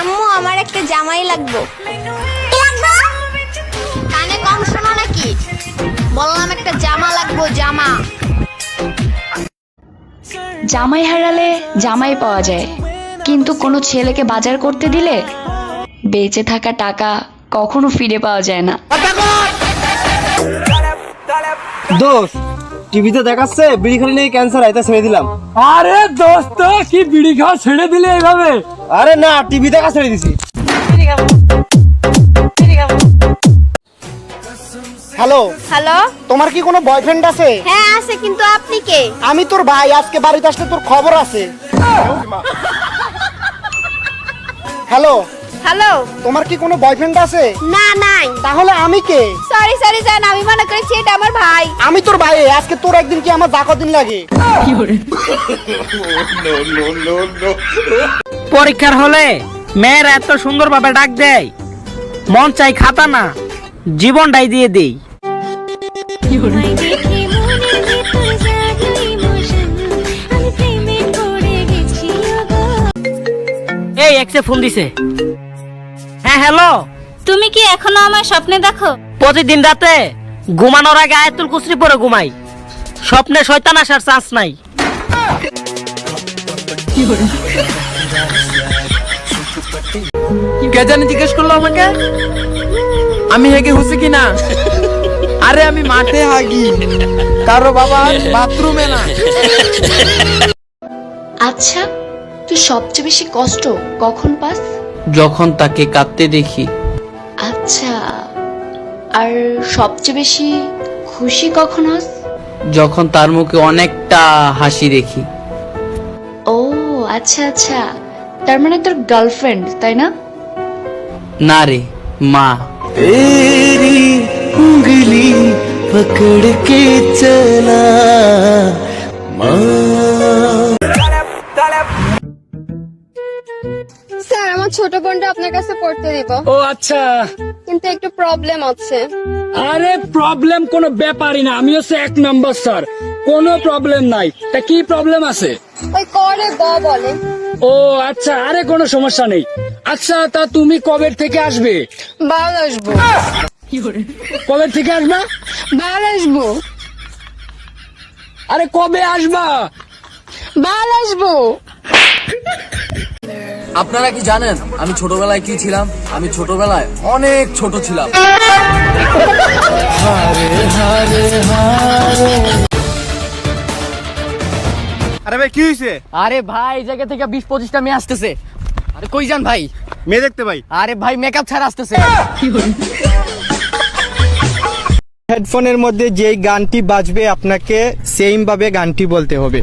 আম্মু আমার একটা জামাই লাগবো। কানে কম শোনো নাকি? বললাম একটা জামা লাগবো জামা। জামাই হারালে জামাই পাওয়া যায়। কিন্তু কোনো ছেলেকে বাজার করতে দিলে বেঁচে থাকা টাকা কখনো ফিরে পাওয়া যায় না। দোষ টিভিতে দেখাচ্ছে বিড়ি খালি নিয়ে ক্যান্সার আইতা ছেড়ে দিলাম। আরে দোস্ত কি বিড়ি খাওয়া ছেড়ে দিলে এইভাবে? আরে না টিভি দেখা ছেড়ে দিছি। Hello hello? তোমার কি কোনো বয়ফ্রেন্ড আছে? হ্যাঁ আছে কিন্তু আপনি কে? আমি তোর ভাই আজকে বাড়িতে আসলে তোর খবর আছে। Hello hello. তোমার কি কোনো বয়ফ্রেন্ড আছে? না নাই। তাহলে আমি কে? সরি সরি জান আমি মনে করেছি এটা আমার ভাই। আমি তোর ভাই আজকে তোর একদিন কি আমার যা কদিন লাগে? পরীক্ষার হলে মেয়েরা এত সুন্দরভাবে ডাক দেয় মন চাই খাতা না জীবনটাই দিয়ে দেই। এই এক্সে ফোন দিছে। হ্যাঁ হ্যালো। তুমি কি এখনও আমার স্বপ্নে দেখো? প্রতিদিন রাতে ঘুমানোর আগে আয়াতুল কুসরি পরে ঘুমাই। স্বপ্নে শয়তান আসার চান্স নাই। কে জানি জিজ্ঞেস করল আমাকে? আমি হেগে হুসি কিনা? আরে আমি মাঠে হাগি। কারও বাবা বাথরুমে না। আচ্ছা তুই সবচেয়ে বেশি কষ্ট কখন পাস? যখন তাকে কাঁদতে দেখি। আচ্ছা আর সবচেয়ে বেশি খুশি কখন হস? যখন তার মুখে অনেকটা হাসি দেখি। ও আচ্ছা আচ্ছা। তার মানে তোর গার্লফ্রেন্ড তাই না? না রে মা। স্যার আমার ছোট বোনটা আপনার কাছে পড়তে দিব ও আচ্ছা। কিন্তু একটু প্রবলেম আছে। আরে প্রবলেম কোনো ব্যাপারই না। আমি হচ্ছে এক নম্বর স্যার কোনো প্রবলেম নাই। তা কি প্রবলেম আছে? ওই করে ব বলে। ও আচ্ছা। আরে কোনো সমস্যা নেই। আচ্ছা তা তুমি কবে থেকে আসবে? বাল আসব। কবে থেকে আসবা? বাল আসব। আরে কবে আসবা? বাল আসব। আপনারা কি জানেন আমি ছোটবেলায় কি ছিলাম? আমি ছোটবেলায় অনেক ছোট ছিলাম। আরে ভাই কি হয়েছে আরে ভাই এই জায়গা থেকে বিশ পঁচিশটা মেয়ে আসতেছে। আরে কই যান ভাই? মেয়ে দেখতে ভাই। আরে ভাই মেকআপ ছাড়া আসতেছে। হেডফোনের মধ্যে যেই গানটি বাজবে আপনাকে সেম ভাবে গানটি বলতে হবে।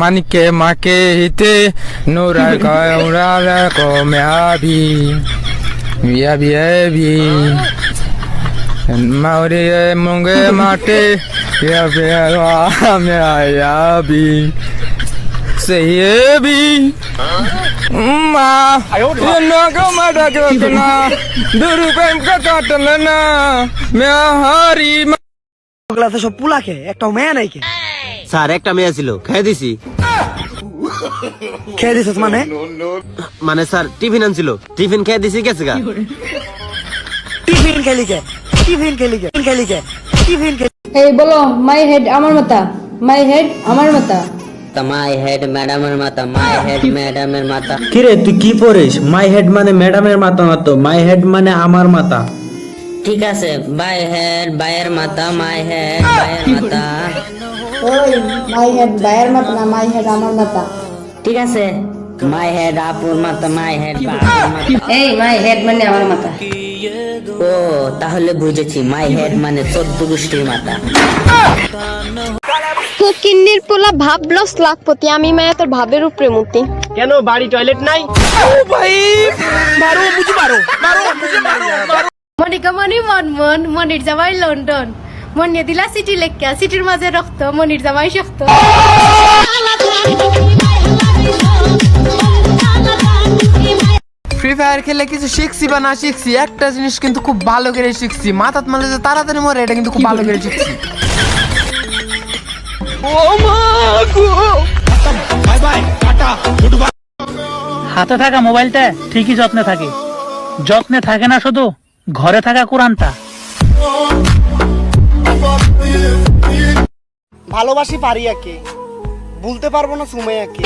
মানিকে মাকে হিতে নোরা গাউরা কমে আবি বিয়া বিয়া বি মাউরে মুঙ্গে মাটে বিয়া বিয়া আমি আয়াবি সেবি মা নগো মাডা গনা দুরু প্রেম কা কাটলে না মে হারি ক্লাসে সব পুলাকে একটা মেয়ে নাই কে স্যার একটা মেয়ে ছিল খেয়ে দিছি। খেয়ে দিছিস মানে? মানে স্যার টিফিন আনছিল। টিফিন খেয়ে দিছি গেছে গা। টিফিন খেলি কে? টিফিন খেলি কে? খেলি কে? টিফিন খেলি এই বলো মাই হেড আমার মাথা। মাই হেড আমার মাথা। মাই হেড ম্যাডামের মাথা মাই হেড ম্যাডামের মাথা। কিরে তুই কি পড়িস? মাই হেড মানে ম্যাডামের মাথা না তো? মাই হেড মানে আমার মাথা। ঠিক আছে বাই হেড বায়ের মাথা মাই হেড বায়ের মাথা ওই মাই হেড বায়ের মাথা না মাই হেড আমার মাথা ঠিক আছে মাই হেড আপুর মাথা মাই হেড এই মাই হেড মানে আমার মাথা ও তাহলে বুঝেছি মাই হেড মানে চোদ্দ গোষ্ঠীর মাথা কিন্নির পোলা ভাবলস লাখপতি আমি মায়া তোর ভাবের উপরে মতি কেন বাড়ি টয়লেট নাই? মনিকা মনি মন মন মনির জামাই লন্ডন। মনে দিলা সিটি লেখা সিটির মাঝে রক্ত মনির জামাই শক্ত। ফ্রি ফায়ার খেলে কিছু শিখছি বা না শিখছি একটা জিনিস কিন্তু খুব ভালো করে শিখছি। মাথাত মালে যে তাড়াতাড়ি মরে এটা কিন্তু খুব ভালো করে শিখছি। হাতে থাকা মোবাইলটা ঠিকই যত্নে থাকে। যত্নে থাকে না শুধু। ঘরে থাকা কোরআনটা। ভালোবাসি পারিয়াকে বলতে পারব না সুমাইয়াকে।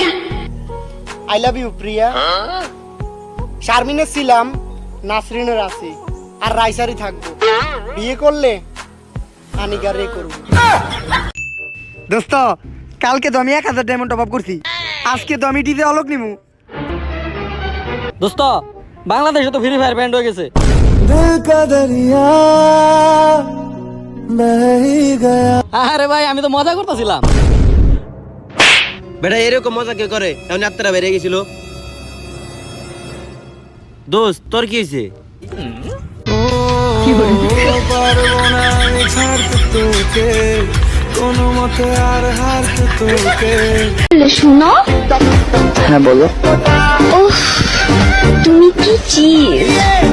I love you Priya. শারমিনের ছিলাম নাসরিনের আছি আর রাইসারি থাকব। বিয়ে করলে আনিকার করব। দোস্ত কালকে তো আমি এক হাজার ডায়মন্ড টপ আপ করছি। আজকে তো আমি ডিজে অলক নিমু। দোস্ত বাংলাদেশে তো ফ্রি ফায়ার ব্যান্ড হয়ে গেছে। আরে ভাই আমি তো মজা করতেছিলাম। বেটা এরকম মজা কে করে? এমন আত্মারা বেরিয়ে গেছিল। দোস্ত তোর কি হয়েছে? শুনো হ্যাঁ বলো। তুমি কি চিজ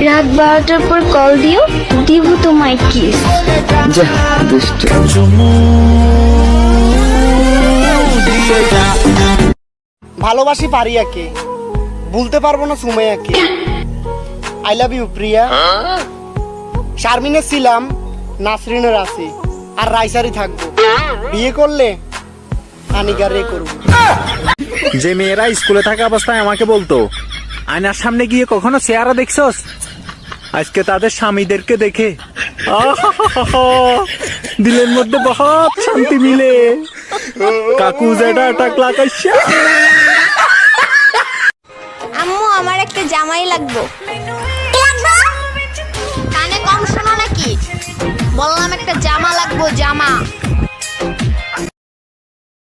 রাত বারোটার পর কল দিও দিব তোমায় কিস যা দুষ্ট। ভালোবাসি পারিয়াকে বলতে পারব না সুমাইয়াকে। I love you Priya. শারমিনের ছিলাম নাসরিনের আছি আর রাইসারি থাকব। বিয়ে করলে আনিকার রে করব। যে মেয়েরা স্কুলে থাকা অবস্থায় আমাকে বলতো আয়নার সামনে গিয়ে কখনো চেহারা দেখছস? আজকে তাদের স্বামীদেরকে দেখে। দিলের মধ্যে বহুত শান্তি মিলে। কাকু যেটা টাকলা কাইসা আম্মু, আমার একটা জামাই লাগবো? কানে কম শোনো নাকি? বললাম একটা জামা লাগবো, জামা।